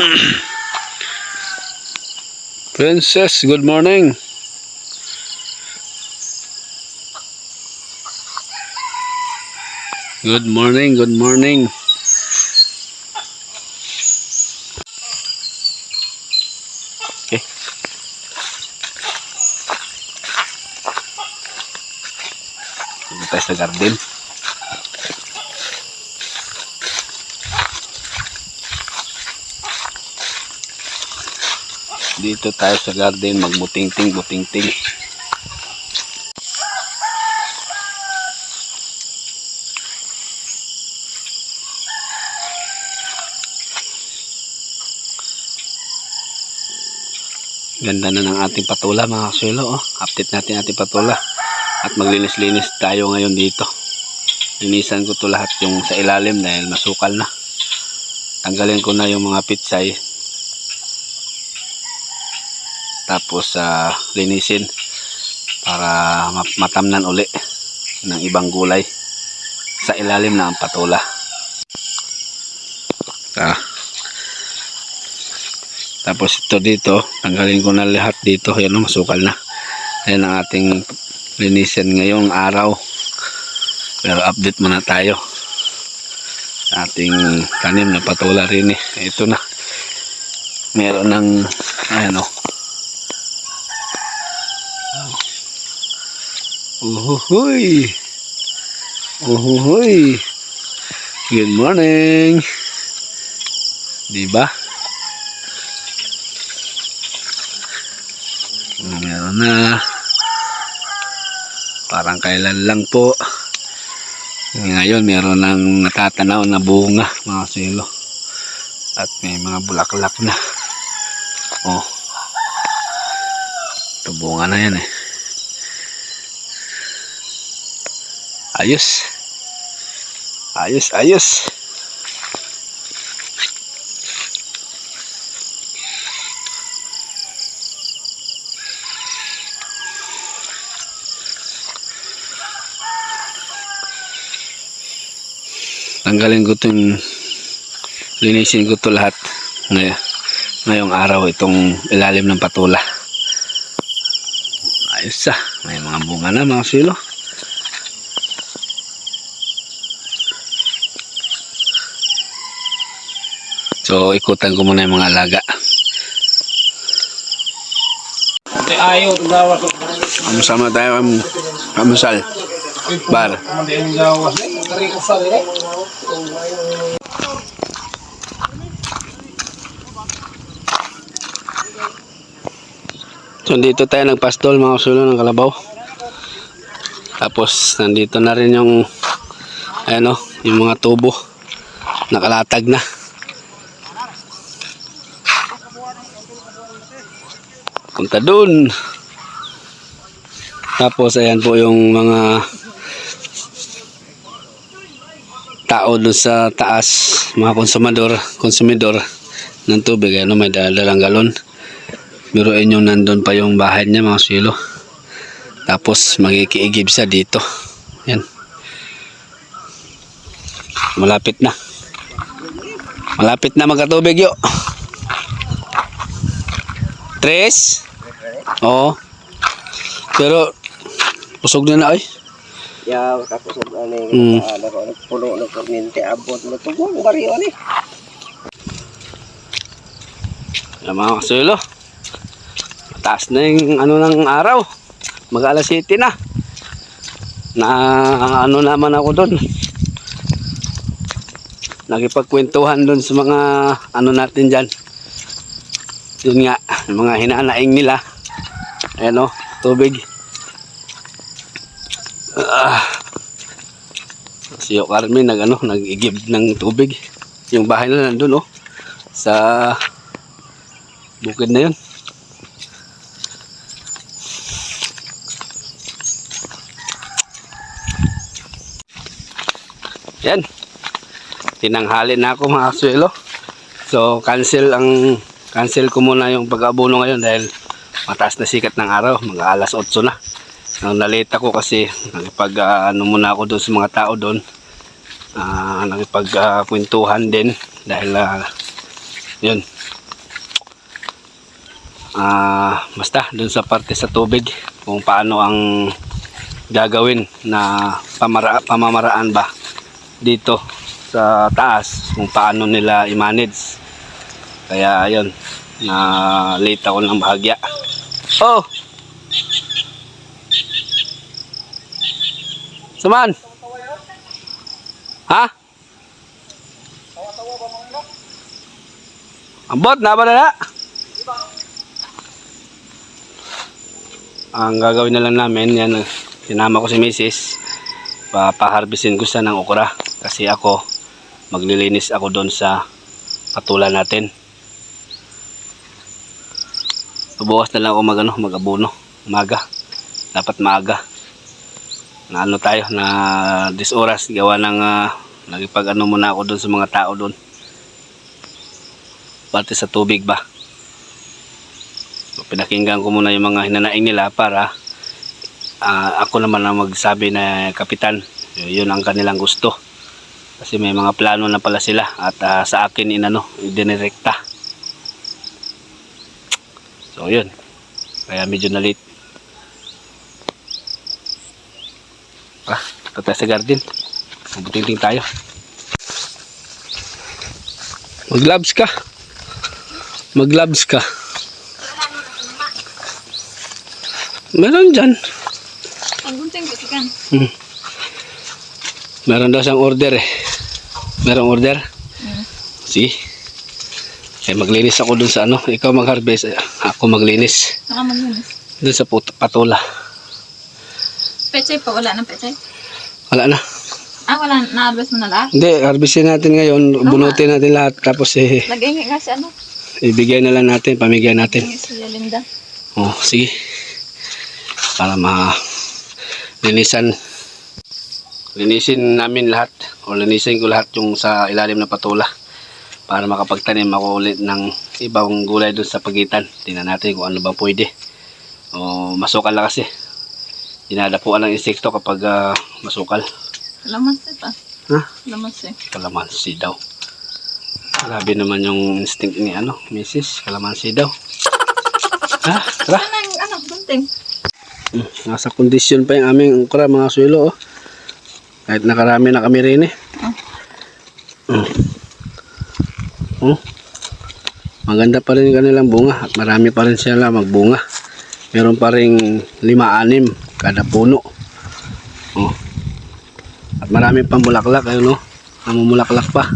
Princess, good morning. Good morning, good morning. Okay. Tayo sa garden. Dito tayo sa garden magbuting-ting, buting-ting. Ganda na ng ating patula mga kasuelo. Oh. Update natin ating patula. At maglinis-linis tayo ngayon dito. Linisan ko to lahat yung sa ilalim dahil masukal na. Tanggalin ko na yung mga pitsay. Tapos ah, linisin para ma- matamnan uli ng ibang gulay sa ilalim na ang patula. Ah. Tapos ito dito, tanggalin ko na lahat dito. Yan o, masukal na. Ayan ang ating linisin ngayong araw. Pero update muna tayo. Sa ating tanim na patula rin eh. Ito na. Meron ng, ayan Uhuhuy! Uhuhuy! Good morning! Diba? Meron na. Parang kailan lang po. Ngayon meron ng natatanaw na bunga mga silo. At may mga bulaklak na. Oh. Ito bunga na yan eh. Ayos. Ayos, ayos. tanggalin ko itong linisin ko to lahat ngay ngayong araw itong ilalim ng patula ayos ah may mga bunga na mga silo so ikutan ko muna yung mga alaga ayaw. Sama tayo ang kamusal bar. So dito tayo nagpastol mga usulo ng kalabaw. Tapos nandito na rin yung ano, yung mga tubo. Nakalatag na. Punta dun. Tapos ayan po yung mga tao dun sa taas, mga konsumador, konsumidor ng tubig. Ano, may dalalang galon. Biruin yung nandun pa yung bahay niya mga silo. Tapos magikiigib siya dito. Yan. Malapit na. Malapit na magkatubig yo. Tres? Oo. Pero usog na na ay. Ya, tapos ano Mm. yung ano ko, puno ng kuryente, abot mo ito. Buong bariyo ni. Yan mga kasulo. Mataas na yung ano ng araw. Mag alas 7 na. Na ano naman ako doon. Nakipagkwentuhan doon sa mga ano natin dyan. Yun nga, mga hinanaing nila. Ayan o, tubig. Ah. Si Yo Carmen nag ano, nag-igib ng tubig. Yung bahay na nandun oh. Sa bukid na yun. Yan. Tinanghali na ako mga kasuelo. So, cancel ang cancel ko muna yung pag-abono ngayon dahil mataas na sikat ng araw. Mga alas 8 na. Nang nalate ako kasi nakipag ah, ano muna ako doon sa mga tao doon. Ah, nakipag ah, kwentuhan din dahil ah, Yun. Ah, basta dun sa parte sa tubig kung paano ang gagawin na pamara pamamaraan ba dito sa taas kung paano nila i-manage. Kaya ayun, na late ako ng bahagya. Oh! Saman? Ha? Ambot, na ba na? Ang gagawin na lang namin, yan, sinama ko si Mrs. Papaharbisin ko siya ng okra. Kasi ako, maglilinis ako doon sa patulan natin. Bubukas na lang ako mag, ano, mag-abono. Umaga. Dapat maaga. Na ano tayo, na 10 oras. Gawa ng, uh, nagipag ano muna ako doon sa mga tao doon. Pati sa tubig ba. Pinakinggan ko muna yung mga hinanaing nila para ah, ako naman ang magsabi na kapitan. Yun ang kanilang gusto. Kasi may mga plano na pala sila at ah, sa akin inano, idinirekta. Yun. Kaya medyo na late. Ah, ito tayo sa garden. Mabuting tayo. Mag-gloves ka. Mag-gloves ka. Meron dyan. Hmm. Meron daw siyang order eh. Merong order? Hmm. Sige. Eh, maglinis ako dun sa ano. Ikaw mag-harvest. eh, Ako maglinis. Saka maglinis. Dun sa put- patula. Pechay pa, wala nang pechay. Wala na. Ah, wala, na-harvest mo na lahat? Hindi, harvestin natin ngayon. Bunutin natin lahat. Tapos eh, Nag-ingi nga si ano? ibigay na lang natin. Pamigay natin. Ingi si Linda. Oh, sige. Para ma linisan linisin namin lahat o linisin ko lahat yung sa ilalim ng patula para makapagtanim ako ulit ng ibang gulay doon sa pagitan. Tingnan natin kung ano bang pwede. O masukal na kasi. Dinadapuan ng insekto kapag ah, masukal. Kalamansi pa. Ha? Kalamansi. Kalamansi daw. Grabe naman yung instinct ni ano, Mrs. Kalamansi daw. Ha? Tara. Ano yung ano, gunting? Mm, Nasa kondisyon pa yung aming ukra mga suelo oh. Kahit nakarami na kami rin eh. Mm. Oh. Maganda pa rin yung kanilang bunga at marami pa rin sila magbunga. Meron pa rin lima-anim kada puno. Oh. At marami pang bulaklak ayun oh. Namumulaklak pa.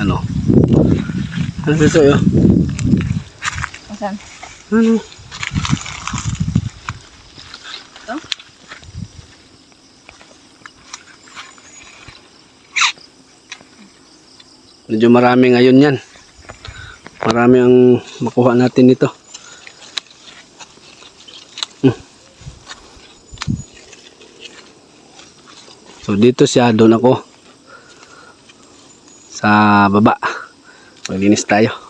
Ano? Ano ito yun? Asan? Ano? Medyo marami ngayon yan. Marami ang makuha natin nito. Hmm. So dito siya, doon ako. Sa baba. Maglinis tayo.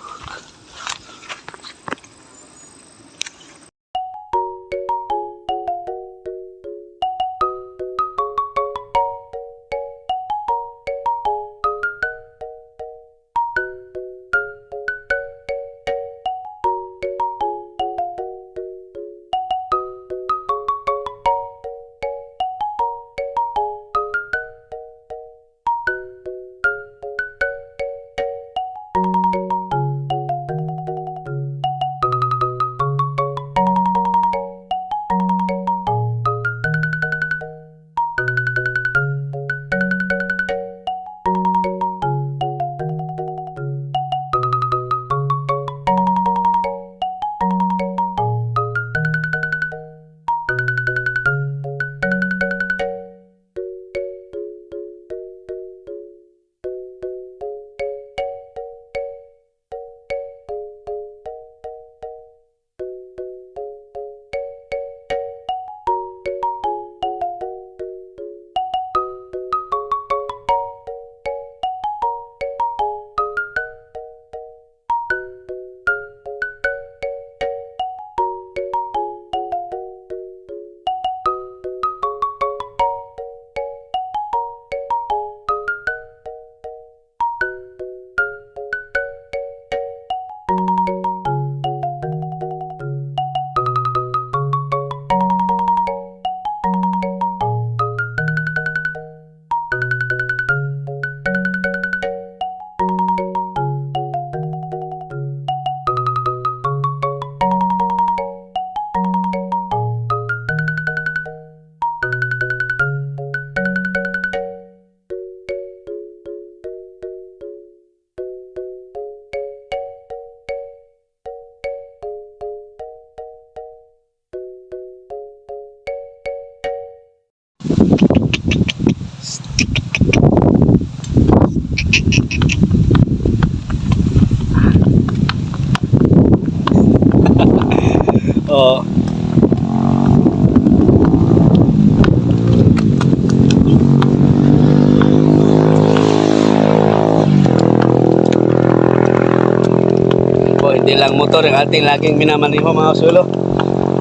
Motor yung ating laging minamaniho mga sulo.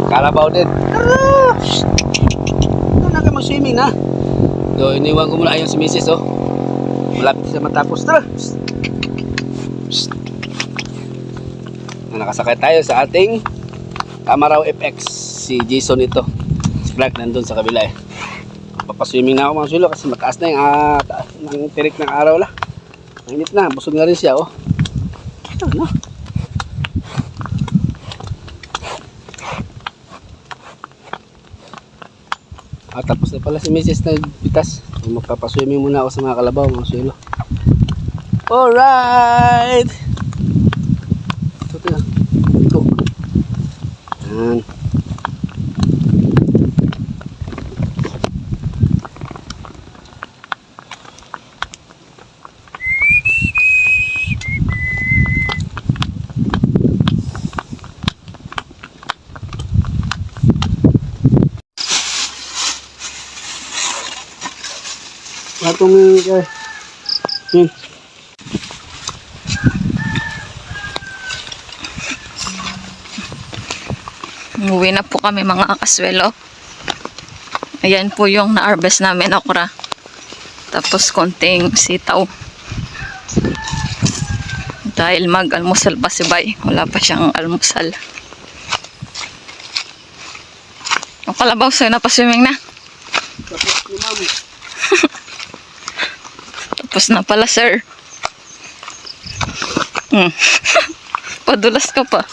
Kalabaw din. Ito na kayo mag-swimming na. So, iniwan ko muna ayun si Mrs. Oh. Malapit siya matapos. Tara! Na nakasakay tayo sa ating Camaraw FX. Si Jason ito. Si Clark nandun sa kabila eh. Papaswimming na ako mga sulo kasi mataas na yung ah, taas ng tirik ng araw la. Mainit na. Busog na rin siya oh. Ano? Ah, tapos na pala si Mrs. nagpitas. Magpapaswimming muna ako sa mga kalabaw, mga suelo. Alright! Ito, ito. Ito. Yan. Atong uh, yun. Umuwi na po kami mga kaswelo. Ayan po yung na-harvest namin okra. Tapos konting sitaw. Dahil mag-almusal pa si Bay. Wala pa siyang almusal. Ang kalabaw sa'yo na pa-swimming na. Tapos na pala, sir. Hmm. Padulas ka pa.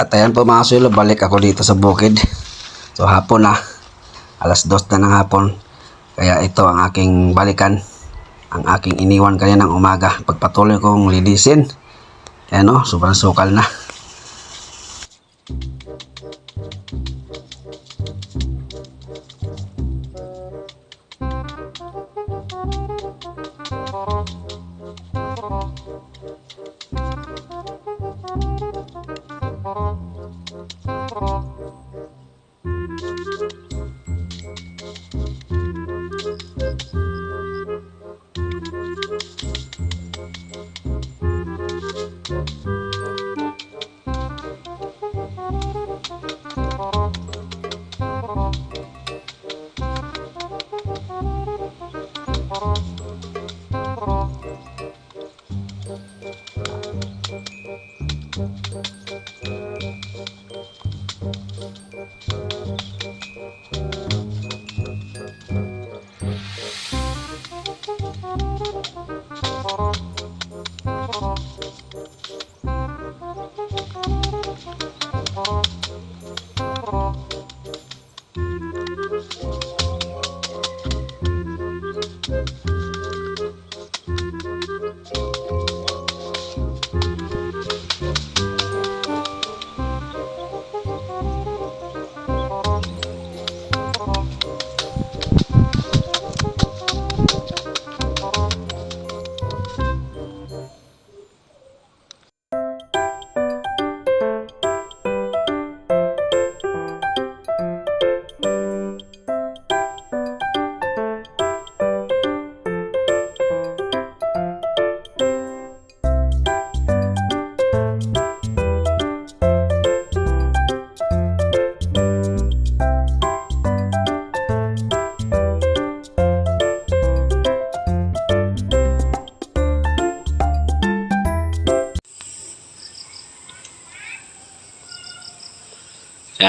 At ayan po mga suelo, balik ako dito sa bukid. So hapon na. Alas dos na ng hapon. Kaya ito ang aking balikan. Ang aking iniwan kanina ng umaga. Pagpatuloy kong linisin. Ayan o, sobrang sukal na.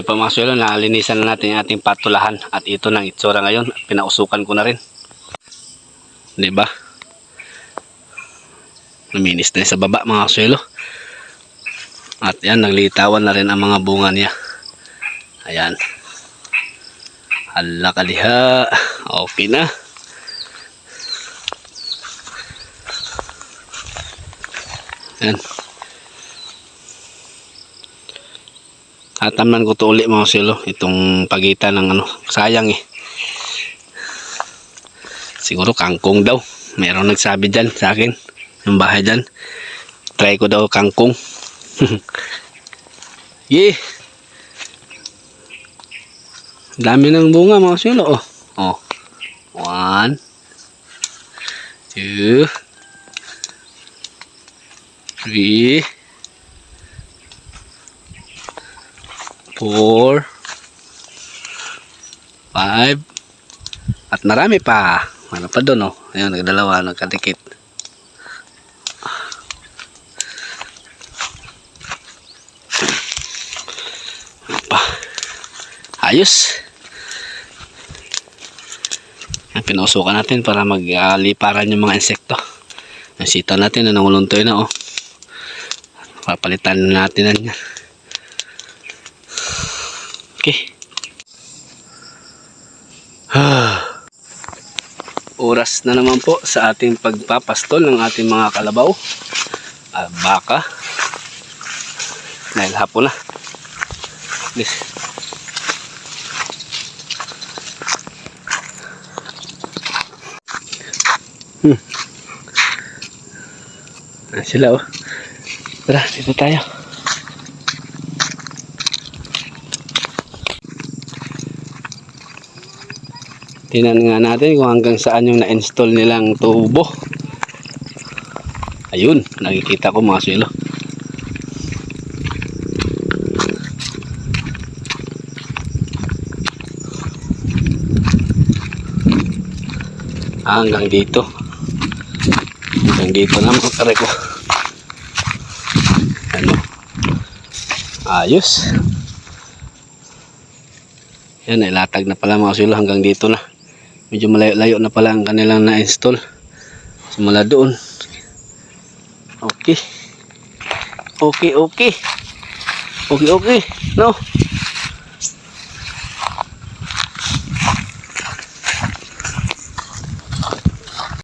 Ayan po mga suelo, nalinisan na natin yung ating patulahan at ito ng itsura ngayon. Pinausukan ko na rin. 'Di ba? Luminis na sa baba mga suelo. At yan, naglitawan na rin ang mga bunga niya. Ayan. Hala kaliha. Okay na. Ayan. Tatamnan ko to uli mga silo. Itong pagitan ng ano. Sayang eh. Siguro kangkong daw. Meron nagsabi dyan sa akin. Yung bahay dyan. Try ko daw kangkong. Yeah. Dami ng bunga mga silo. Oh. Oh. One. Two. Three. Four. Five. At marami pa. Ano pa doon oh. Ayun, nagdalawa, nagkadikit. pa. Ayos. Pinusukan natin para magliparan yung mga insekto. Nasita natin na nanguluntoy na oh. Papalitan natin na niya. Okay. Oras na naman po sa ating pagpapastol ng ating mga kalabaw. Ah, baka. Dahil hapon na. Please. Hmm. Ayan sila oh. Tara, dito tayo. Tingnan nga natin kung hanggang saan yung na-install nilang tubo. Ayun, nakikita ko mga silo. Ah, hanggang dito. Hanggang dito na mga kare ko. Ano? Ayos. Yan, ilatag na pala mga silo hanggang dito na. Medyo malayo-layo na pala ang kanilang na-install. Simula doon. Okay. Okay, okay. Okay, okay. No?